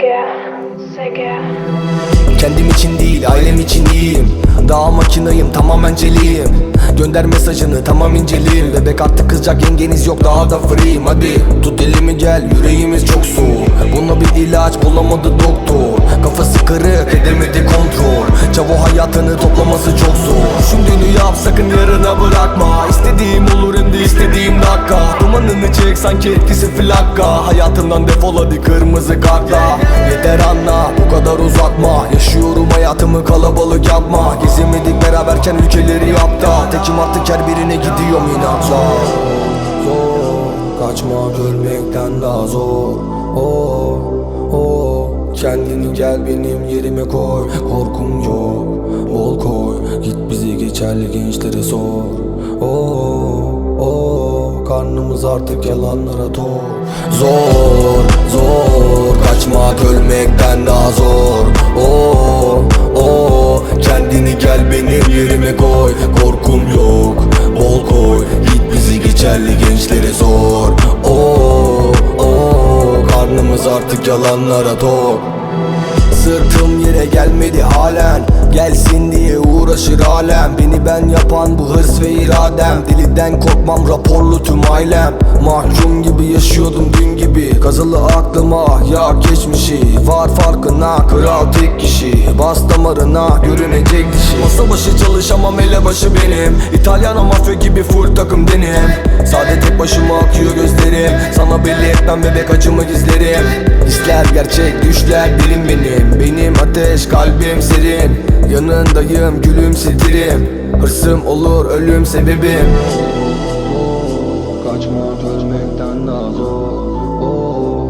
Sege, Sege. Kendim için değil ailem için iyiyim Daha makinayım tamamen celiyim Gönder mesajını tamam inceliyim. Bebek artık kızacak yengeniz yok daha da free'yim Hadi tut elimi gel yüreğimiz çok soğuk Buna bir ilaç bulamadı doktor. Kafası kırık edemedi kontrol. Çavo hayatını toplaması çok zor. Düşündüğünü yap sakın yarına bırakma. İstediğim olur hem de istediğim dakika. Dumanını çek sanki etkisi flakka. Hayatımdan defol hadi kırmızı kartla. Yeter anla bu kadar uzatma. Yaşıyorum hayatımı kalabalık yapma. Gezemedik beraberken ülkeleri yapta. Tekim artık her birine gidiyorum inatla Zor. Kaçmak ölmekten daha zor. Oh oh. Kendini gel benim yerime koy. Korkum yok. Bol koy. Git bizi geçerli gençlere sor. Oh oh. Karnımız artık yalanlara tok Zor zor. Kaçmak ölmekten daha zor. Oh Kendini gel benim yerime koy. Korkum yok bol koy. Git bizi geçerli gençlere sor Oh oh Karnımız artık yalanlara tok. Sırtım yere gelmedi halen Gelsin diye uğraşır alem. Beni ben yapan bu hırs ve iradem. Deliden korkmam raporlu tüm ailem. Mahkum gibi yaşıyordum dün gibi. Kazılı aklıma ya geçmişi. Var farkına kral tek kişi. Bas damarına görünecek dişi Masa başı çalışamam elebaşı benim. İtalyan mafya gibi full takım denim. Sade tek başıma akıyor gözlerim. Sana belli etmem bebek acımı gizlerim Hisler gerçek düşler derin benim. Benim ateş kalbim serin. Yanındayım gülümsetirim Hırsım olur ölüm sebebim. Kaçmak ölmekten daha zor. Oh,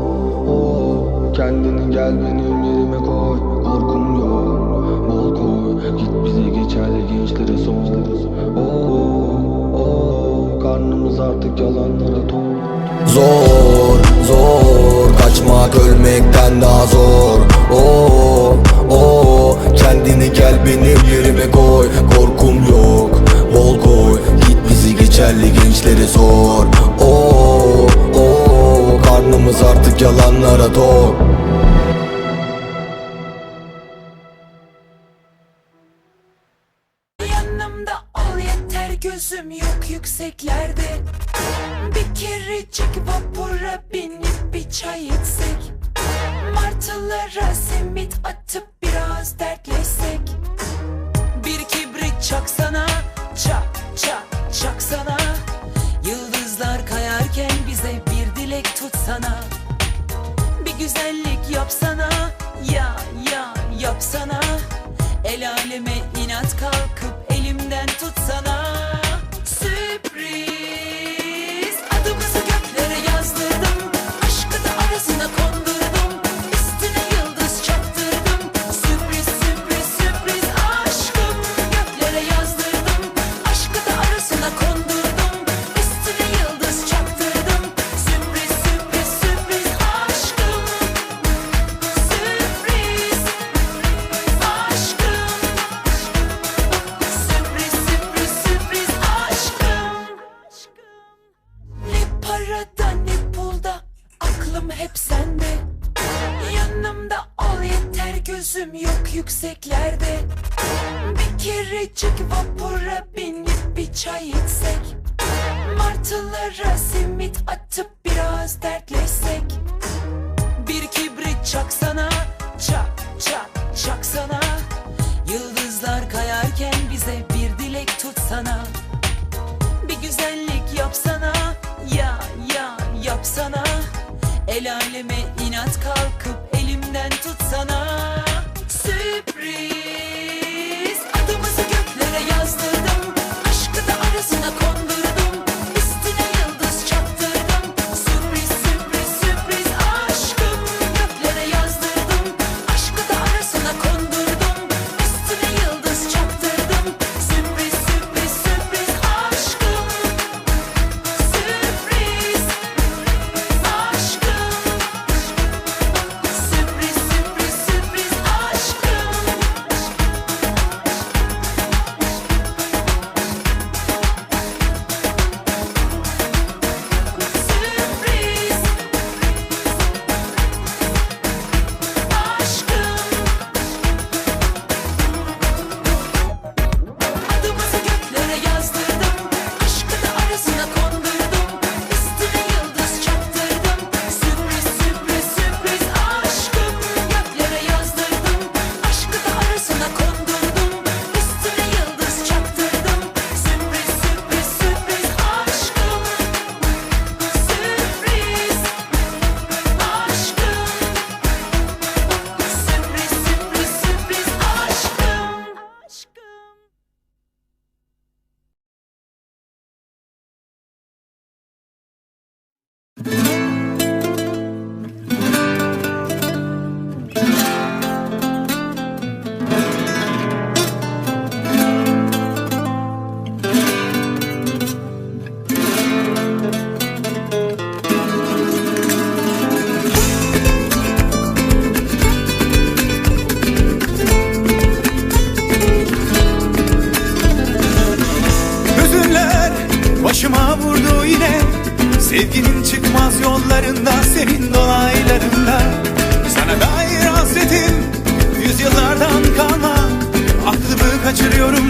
oh. Kendini gel benim yerime koy. Korkum yok. Bol koy. Git bizi geçerli gençlere sor. Oh, oh. Karnımız artık yalanlara tok Zor zor Kaçmak ölmekten daha zor oh, oh. Kendini gel benim yerime koy Korkum yok bol koy Git bizi geçerli gençlere sor oh, oh. Karnımız artık yalanlara tok Yanımda ol yeter gözüm yok yükseklerde Bir kerecik vapura binip bir çay içsek. Martılara simit atıp biraz dertleşsek. Bir kibrit çaksana çak çak çaksana. Yıldızlar kayarken bize bir dilek tutsana. Bir güzellik yapsana ya ya yapsana. El aleme inat kalkıp elimden tutsana gözüm yok yükseklerde. Bir kerecik vapura binip bir çay içsek. Martılara simit atıp biraz dertleşsek. Bir kibrit çaksana Çak çak çaksana. Yıldızlar kayarken bize bir dilek tutsana. Bir güzellik yapsana Ya ya yapsana. El aleme inat kalkıp elimden tutsana Sürpriz. Adımızı göklere yazdırdım Aşkı da arasına kondurdum Sistemin dolaylarında Sana dair hasretim Yüzyıllardan kalma Aklımı kaçırıyorum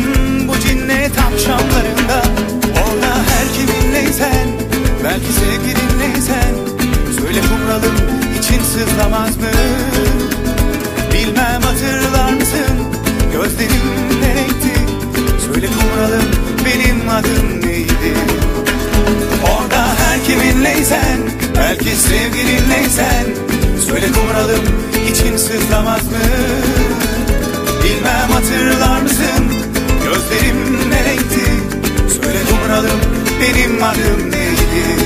Bu cinnet akşamlarında Orada her kiminleysen Belki sevgilinleysen Söyle kumralım için sızlamaz mı? Bilmem hatırlar mısın? Gözlerim ne renkti? Söyle kumralım benim adım neydi? Belki sevgilinleysen Söyle kumralım için sızlamaz mı? Bilmem hatırlar mısın? Gözlerim ne renkti? Söyle kumralım benim adım neydi?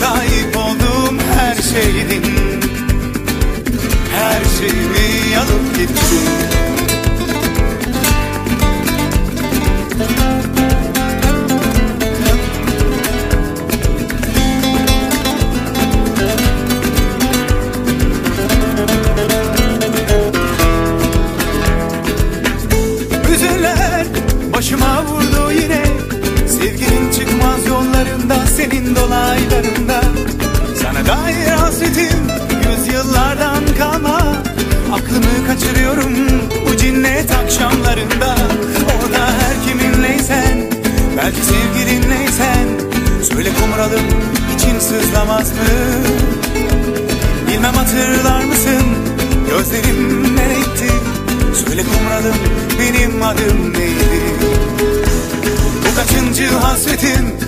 Sahip olduğum her şeydin Her şeyimi alıp gittin yollarında Senin dolaylarında. Sana dair hasretim Yüzyıllardan kalma. Aklımı kaçırıyorum Bu cinnet akşamlarında. Orada her kiminleysen Belki sevgilinleysen Söyle kumralım için sızlamaz mı? Bilmem hatırlar mısın Gözlerim ne renkti Söyle kumralım benim adım neydi? Bu kaçıncı hasretim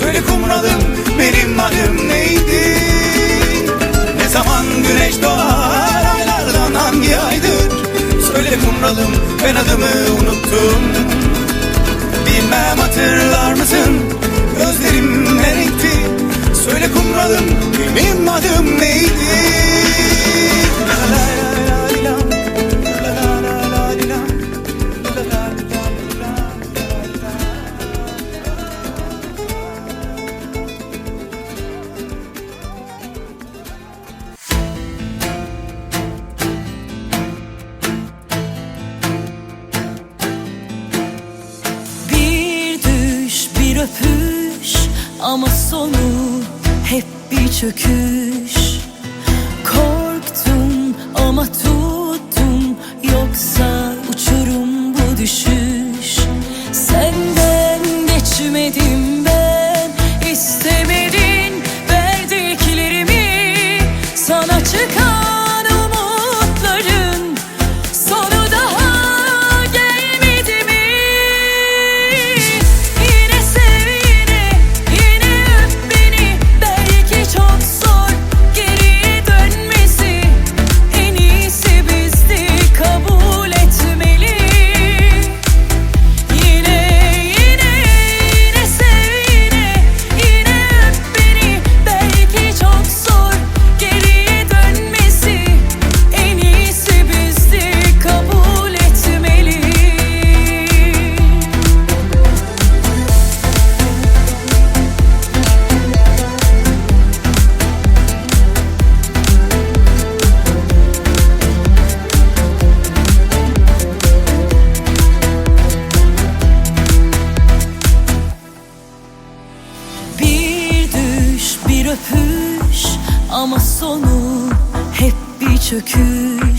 Söyle kumralım benim adım neydi? Ne zaman güneş doğar Aylardan hangi aydır? Söyle kumralım ben adımı unuttum. Bilmem hatırlar mısın? Gözlerim ne renkti? Söyle kumralım benim adım neydi öpüş ama sonu hep bir çöküş. Korktum ama tuttum yoksa uçurum bu düşüş. Senden geçmedim ben istemedin verdiklerimi. Sana çıkan çöküş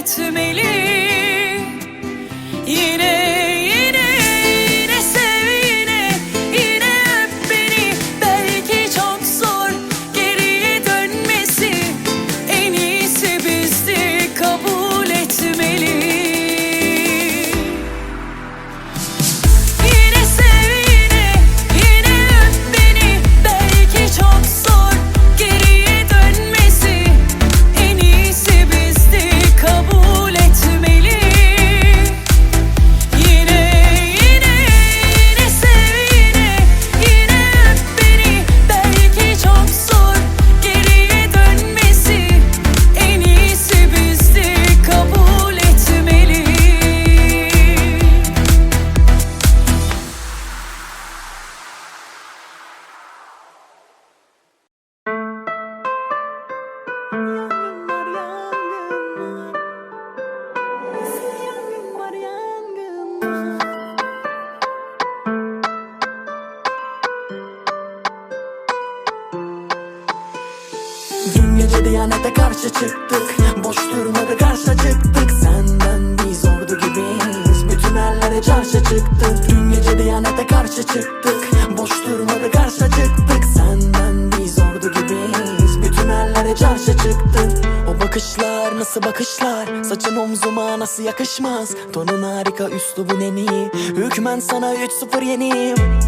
etmeli. Gece Diyanete karşı çıktık. Boş durmadı karşı çıktık. Senden biz ordu gibiyiz. Bütün ellere çarşı çıktık. Dün gece Diyanete karşı çıktık. Boş durmadı karşı çıktık. Senden biz ordu gibiyiz. Bütün ellere çarşı çıktık. O bakışlar nasıl bakışlar? Saçın omzuma nasıl yakışmaz? Tonun harika üslubun en iyi. Hükmen sana 3-0 yeniyim